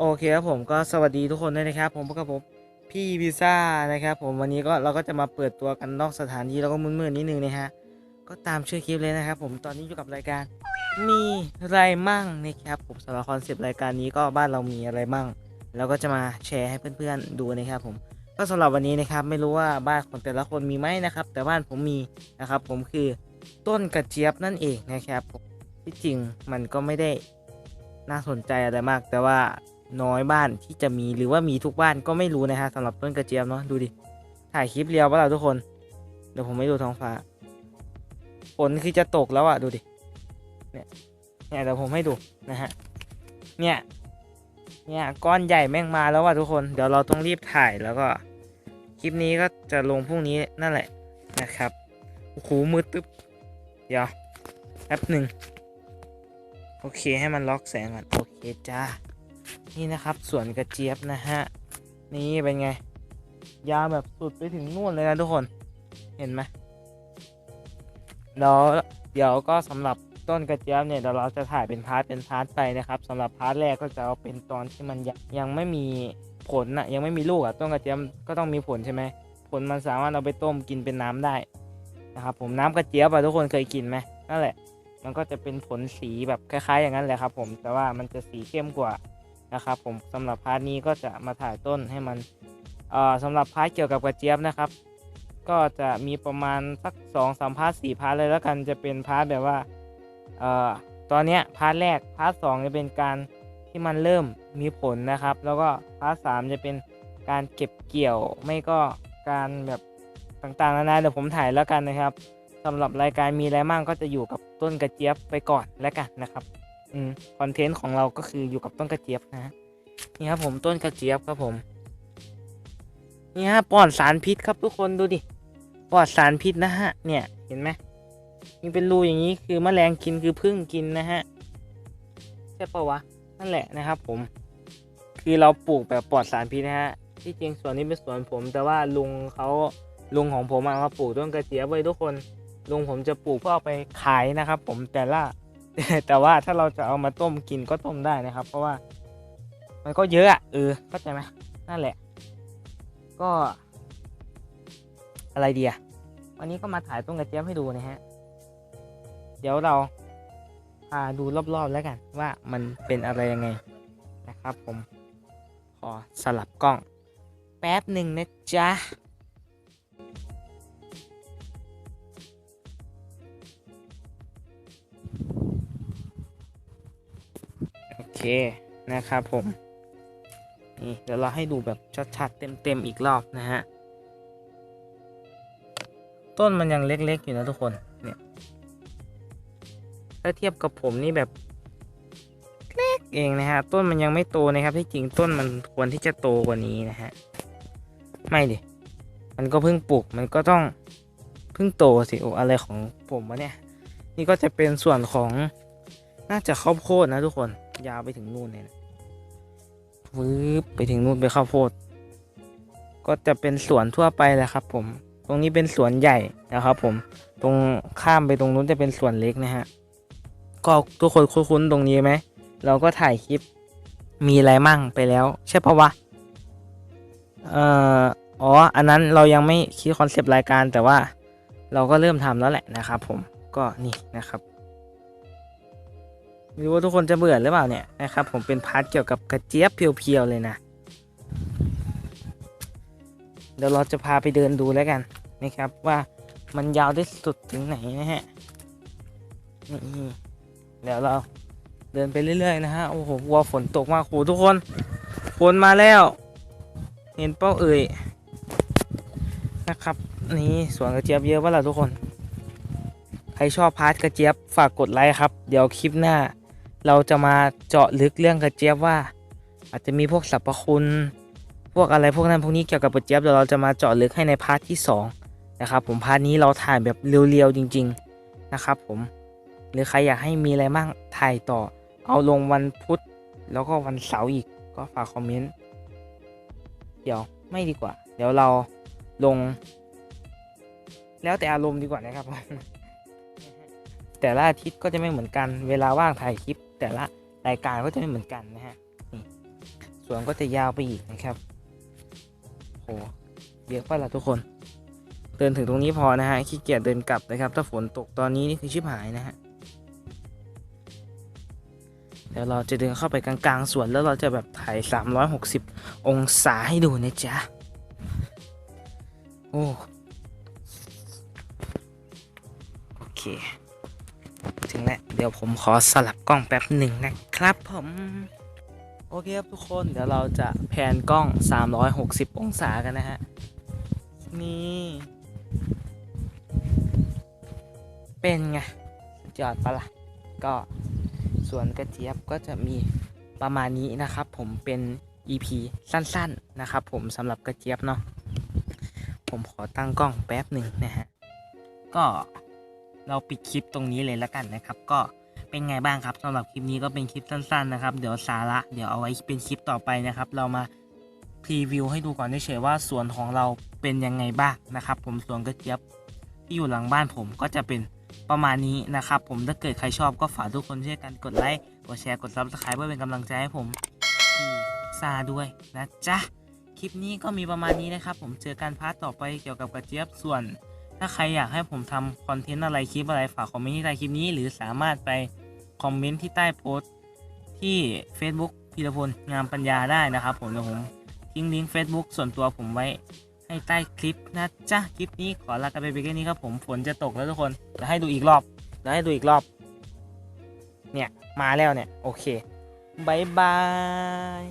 โอเคครับผมก็สวัสดีทุกคนด้วยนะครับผมพบกับผมพี่พิซซ่านะครับผมวันนี้ก็เราก็จะมาเปิดตัวกันนอกสถานที่แล้วก็มืดๆนิดนึงนะฮะก็ตามชื่อคลิปเลยนะครับผมตอนนี้อยู่กับรายการมีอะไรมั่งนะครับผมสำหรับคอนเซปต์รายการนี้ก็บ้านเรามีอะไรมั่งเราก็จะมาแชร์ให้เพื่อนๆดูนะครับผมก็สำหรับวันนี้นะครับไม่รู้ว่าบ้านของแต่ละคนมีไหมนะครับ แต่บ้านผมมีนะครับผมคือต้นกระเจี๊ยบนั่นเองนะครับที่จริงมันก็ไม่ได้น่าสนใจอะไรมาก แต่ว่า น้อยบ้านที่จะมีหรือว่ามีทุกบ้านก็ไม่รู้นะฮะสำหรับต้นกระเจี๊ยบเนาะดูดิถ่ายคลิปเรียวป่ะเราทุกคนเดี๋ยวผมไม่ดูท้องฟ้าฝนคือจะตกแล้วอะดูดิเนี่ยเนี่ยเดี๋ยวผมให้ดูนะฮะเนี่ยเนี่ยก้อนใหญ่แม่งมาแล้วว่ะทุกคนเดี๋ยวเราต้องรีบถ่ายแล้วก็คลิปนี้ก็จะลงพรุ่งนี้นั่นแหละนะครับโอ้โหมืดตึ๊บเดี๋ยวแป๊บหนึ่งโอเคให้มันล็อกแสงก่อนโอเคจ้า นี่นะครับสวนกระเจี๊ยบนะฮะ นี่เป็นไง ยาวแบบสุดไปถึงนู่นเลยนะทุกคน เห็นไหมแล้วเดี๋ยวก็สำหรับต้นกระเจี๊ยบเนี่ยเดี๋ยวเราจะถ่ายเป็นพาร์ทเป็นพาร์ทไปนะครับสำหรับพาร์ทแรกก็จะเอาเป็นตอนที่มันยังยังไม่มีผลนะยังไม่มีลูกอะต้นกระเจี๊ยบก็ต้องมีผลใช่ไหมผลมันสามารถเอาไปต้มกินเป็นน้ำได้นะครับผมน้ำกระเจี๊ยบอะทุกคนเคยกินไหมนั่นแหละ มันก็จะเป็นผลสีแบบคล้าย ๆ อย่างนั้นแหละครับผมแต่ว่ามันจะสีเข้มกว่า นะครับผมสำหรับพาร์ทนี้ก็จะมาถ่ายต้นให้มันเอ่อสำหรับพาร์ทเกี่ยวกับกระเจี๊ยบนะครับ ก็จะมีประมาณสักสองสามพาร์ทสี่พาร์ทเลยแล้วกันจะเป็นพาร์ทแบบว่าเอ่อตอนนี้พาร์ทแรกพาร์ทสองจะเป็นการที่มันเริ่มมีผลนะครับ แล้วก็พาร์ทสามจะเป็นการเก็บเกี่ยวไม่ก็การแบบต่างๆนานาเดี๋ยวผมถ่ายแล้วกันนะครับสำหรับรายการมีอะไรมั่งก็จะอยู่กับต้นกระเจี๊ยบไปก่อนแล้วกันนะครับ อืมคอนเทนต์ของเราก็คืออยู่กับต้นกระเจี๊ยบนะฮะนี่ครับผมต้นกระเจี๊ยบครับผม นี่ฮะปลอดสารพิษครับทุกคนดูดิปลอดสารพิษนะฮะ เนี่ยเห็นไหมมีเป็นรูอย่างนี้คือแมลงกินคือพึ่งกินนะฮะใช่ปะวะนั่นแหละนะครับผม คือเราปลูกแบบปลอดสารพิษนะฮะที่จริงสวนนี้เป็นสวนผม แต่ว่าลุงเขาลุงของผมมาปลูกต้นกระเจี๊ยบไว้ทุกคนลุงผมจะปลูกเพื่อเอาไปขายนะครับ ผมแต่ละ แต่ว่าถ้าเราจะเอามาต้มกินก็ต้มได้นะครับ เพราะว่า มันก็เยอะอะเออเข้าใจไหมนั่นแหละ ก็ อะไรดีอะวันนี้ก็มาถ่ายต้นกระเจี๊ยบให้ดูนะฮะ เดี๋ยวเราพาดูรอบๆแล้วกัน ว่ามันเป็นอะไรยังไงนะครับผม ขอสลับกล้อง แป๊บหนึ่งนะจ๊ะ เคนะครับผม นี่เดี๋ยวเราให้ดูแบบชัดๆเต็มๆอีกรอบนะฮะ ต้นมันยังเล็กๆอยู่นะทุกคน เนี่ย ถ้าเทียบกับผมนี่แบบเล็กเองนะฮะ ต้นมันยังไม่โตนะครับ ที่จริงต้นมันควรที่จะโตกว่านี้นะฮะ ไม่ดิ มันก็เพิ่งปลูก มันก็ต้องเพิ่งโตสิโออะไรของผมวะเนี่ย นี่ก็จะเป็นส่วนของน่าจะข้าวโพดนะทุกคน ยาวไปถึงนู่นเลยนะวืบไปถึงนู่นไปข้าวโพด ก็จะเป็นสวนทั่วไปแหละครับ ผม ตรงนี้เป็นสวนใหญ่นะครับ ผม ตรงข้ามไปตรงนู้นจะเป็นสวนเล็กนะฮะ ก็ทุกคนคุ้นๆตรงนี้ไหม เราก็ถ่ายคลิปมีอะไรมั่งไปแล้ว ใช่ปะวะ เอ่อ อ๋อ อันนั้นเรายังไม่คิดคอนเซปต์รายการแต่ว่าเราก็เริ่มทำแล้วแหละนะครับผม ก็นี่นะครับ ไม่รู้ว่าทุกคนจะเบื่อหรือเปล่าเนี่ยนะครับผมเป็นพาร์ทเกี่ยวกับกระเจี๊ยบเพียวๆเลยนะ เดี๋ยวเราจะพาไปเดินดูแล้วกันนะครับว่ามันยาวได้สุดถึงไหนนะฮะนี่เดี๋ยวเราเดินไปเรื่อยๆนะฮะโอ้โหกลัวฝนตกมากโหทุกคนฝนมาแล้ว เห็นเป้าเอ่ยนะครับนี่สวนกระเจี๊ยบเยอะว่าล่ะทุกคน ใครชอบพาร์ทกระเจี๊ยบฝากกดไลค์ครับ เดี๋ยวคลิปหน้า เราจะมาเจาะลึกเรื่องกระเจี๊ยบว่า อาจจะมีพวกสรรพคุณ พวกอะไรพวกนั้นพวกนี้เกี่ยวกับกระเจี๊ยบเดี๋ยวเราจะมาเจาะลึกให้ในพาร์ทที่2นะครับผมพาร์ทนี้เราถ่ายแบบเรียวๆจริง ๆนะครับ ผมหรือใครอยากให้มีอะไรบ้างถ่ายต่อ เอาลงวันพุธแล้วก็วันเสาร์อีกก็ฝากคอมเมนต์เดี๋ยวไม่ดีกว่า เดี๋ยวเราลง แล้วแต่อารมณ์ดีกว่านะครับ แต่ละอาทิตย์ก็จะไม่เหมือนกัน เวลาว่างถ่ายคลิป แต่ละรายการก็จะไม่เหมือนกันนะฮะนี่สวนก็จะยาวไปอีกนะครับโหเยอะไปละทุกคน เดินถึงตรงนี้พอนะฮะขี้เกียจเดินกลับนะครับ ถ้าฝนตกตอนนี้นี่คือชิบหายนะฮะเดี๋ยวเราจะเดินเข้าไปกลางๆสวนแล้วเราจะแบบถ่าย 360 องศาให้ดูนะจ๊ะ โอ้ โอเค งแล้ว เดี๋ยวผมขอสลับกล้องแป๊บหนึ่งนะครับผม โอเคครับทุกคนเดี๋ยวเราจะแพนกล้อง 360 องศากันนะฮะ นี่ เป็นไงสุดยอดปะละ่ะ ก็ส่วนกระเจี๊ยบก็จะมีประมาณนี้นะครับ ผมเป็น EP สั้นๆนะครับ ผมสำหรับกระเจี๊ยบเนาะผมขอตั้งกล้องแป๊บหนึ่งนะฮะ ก็ เราปิดคลิปตรงนี้เลยแล้วกันนะครับ ก็เป็นไงบ้างครับสำหรับคลิปนี้ก็เป็นคลิปสั้นๆนะครับ เดี๋ยวสาระเดี๋ยวเอาไว้เป็นคลิปต่อไปนะครับ เรามาพรีวิวให้ดูก่อนเฉยๆว่าสวนของเราเป็นยังไงบ้างนะครับ ผมสวนกระเจี๊ยบที่อยู่หลังบ้านผมก็จะเป็นประมาณนี้นะครับ ผมถ้าเกิดใครชอบก็ฝากทุกคนช่วยกันกดไลค์กดแชร์กดซับสไครป์เพื่อเป็นกำลังใจให้ผมที่ซาด้วยนะจ๊ะคลิปนี้ก็มีประมาณนี้นะครับ ผมเจอกันพาร์ทต่อไปเกี่ยวกับกระเจี๊ยบส่วน ถ้าใครอยากให้ผมทำคอนเทนต์อะไรคลิปอะไรฝากคอมเมนต์ที่ใต้คลิปนี้ หรือสามารถไปคอมเมนต์ที่ใต้โพสต์ที่ Facebook พีรพลงามปัญญาได้นะครับผมเดี๋ยวผมทิ้งลิงก์ Facebook ส่วนตัวผมไว้ให้ใต้คลิปนะจ๊ะคลิปนี้ขอลากันไปเพียงแค่นี้ครับผมฝนจะตกแล้วทุกคนเดี๋ยวให้ดูอีกรอบเดี๋ยวให้ดูอีกรอบ เนี่ย มาแล้วเนี่ย โอเคบายบาย